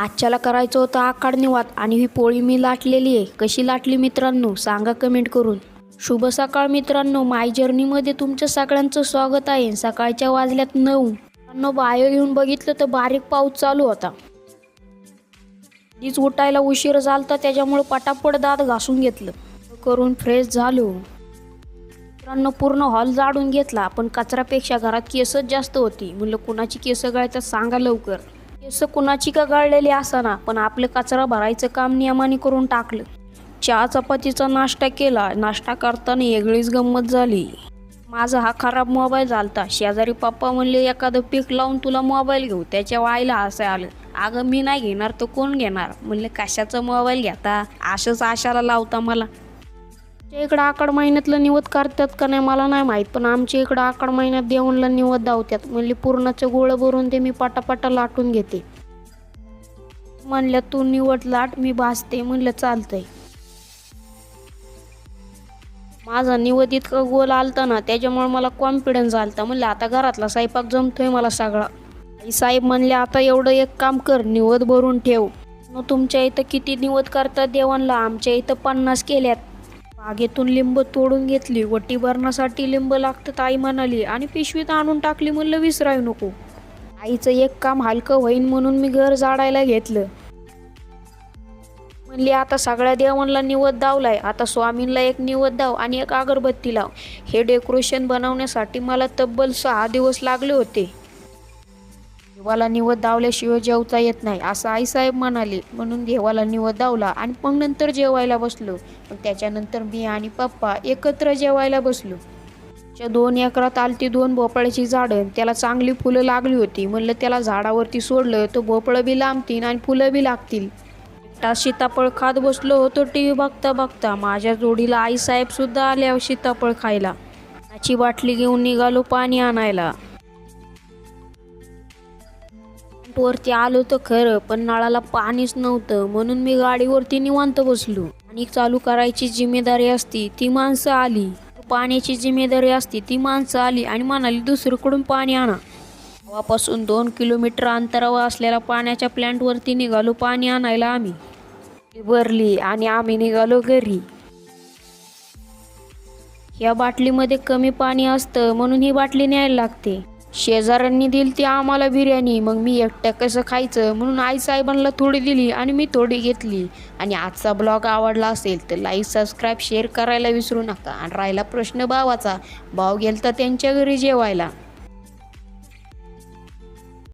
आजच्याला करायचं होतं आकाड निवात आणि ही पोळी मी लाटलेली आहे. कशी लाटली मित्रांनो? सांगा कमेंट करून. शुभ सकाळ मित्रांनो. माय जर्नीमध्ये तुमचं सगळ्यांचं स्वागत आहे. सकाळच्या वाजल्यात नऊ. मित्रांनो बाहेर येऊन बघितलं तर बारीक पाऊस चालू होता. तीच उठायला उशीर झालता त्याच्यामुळे पटापट दात घासून घेतलं. करून फ्रेश झालो. मित्रांनो पूर्ण हॉल जाडून घेतला. पण कचऱ्यापेक्षा घरात केसच जास्त होती. म्हणलं कुणाची केस गळतात सांगा लवकर. केस कुणाची का गळलेली असाना पण आपलं कचरा भरायचं काम नियमाने करून टाकलं. चहा चपातीचा नाश्ता केला नाश्ता करताना वेगळीच गंमत झाली. माझा हा खराब मोबाईल झालता. शेजारी पप्पा म्हणले एखादं पीक लावून तुला मोबाईल घेऊ त्याच्या वायला असं आलं. अगं मी नाही घेणार तर कोण घेणार? म्हणले कशाचा मोबाईल घेता? असंच आशाला लावता मला. आमच्या इकडं आकड महिन्यातलं निवत करतात का नाही मला नाही माहीत पण आमच्या इकडं आकड महिन्यात देऊनला निवत धावतात म्हणले पुरणाचं गोळं भरून ते मी पाटापाटा लाटून घेते. म्हणल्या तू निवड लाट मी भाजते. म्हणलं चालतंय. माझा निवत इतका गोल आलता ना त्याच्यामुळे मला कॉन्फिडन्स आलता. म्हणलं आता घरातला स्वयंपाक जमतोय मला सगळा. आई साहेब म्हणले आता एवढं एक काम कर निवत भरून ठेव. मग तुमच्या इथं किती निवत करतात देवांना आमच्या इथं पन्नास केल्यात. बागेतून लिंब तोडून घेतली. वटी भरण्यासाठी लिंब लागतात आई म्हणाली. आणि पिशवीत आणून टाकली म्हणलं विसरायू नको. आईचं एक काम हलकं होईन म्हणून मी घर झाडायला घेतलं. म्हणली आता सगळ्या देवांना निवद दावलाय. आता स्वामींना एक निवद दाव आणि एक अगरबत्ती लाव. हे डेकोरेशन बनवण्यासाठी मला तब्बल सहा दिवस लागले होते. देवाला निवत दावल्याशिवाय जेवता येत नाही असं आईसाहेब म्हणाले. म्हणून देवाला निवत दावला आणि मग नंतर जेवायला बसलो. मग त्याच्यानंतर मी आणि पप्पा एकत्र जेवायला बसलो. च्या दोन एकरात आलती दोन भोपळ्याची झाडं. त्याला चांगली फुलं लागली होती. म्हणलं त्याला झाडावरती सोडलं तर भोपळं बी लांबतील आणि फुलं बी लागतील. एकटा सीताफळ खात बसलो होतो टी व्ही बघता बघता. माझ्या जोडीला आईसाहेबसुद्धा आल्या सीताफळ खायला. त्याची बाटली घेऊन निघालो पाणी आणायला. वरती आलो तर खरं पण नळाला पाणीच नव्हतं. म्हणून मी गाडीवरती निवांत बसलो. आणि चालू करायची जिम्मेदारी असती ती माणसं आली. पाण्याची जिम्मेदारी असती ती माणसं आली आणि म्हणाली दुसरीकडून पाणी आणा. गावापासून दोन किलोमीटर अंतरावर असलेल्या पाण्याच्या प्लॅन्टवरती निघालो पाणी आणायला आम्ही. ती भरली आणि आम्ही निघालो घरी. या बाटलीमध्ये कमी पाणी असतं म्हणून ही बाटली न्यायला लागते. शेजाऱ्यांनी दिली ती आम्हाला बिर्याणी मग मी एकट्या कसं खायचं? म्हणून आई साहेबांना थोडी दिली आणि मी थोडी घेतली. आणि आजचा ब्लॉग आवडला असेल तर लाईक सबस्क्राईब शेअर करायला विसरू नका. आणि राहिला प्रश्न भावाचा. भाव गेलता त्यांच्या घरी जेवायला.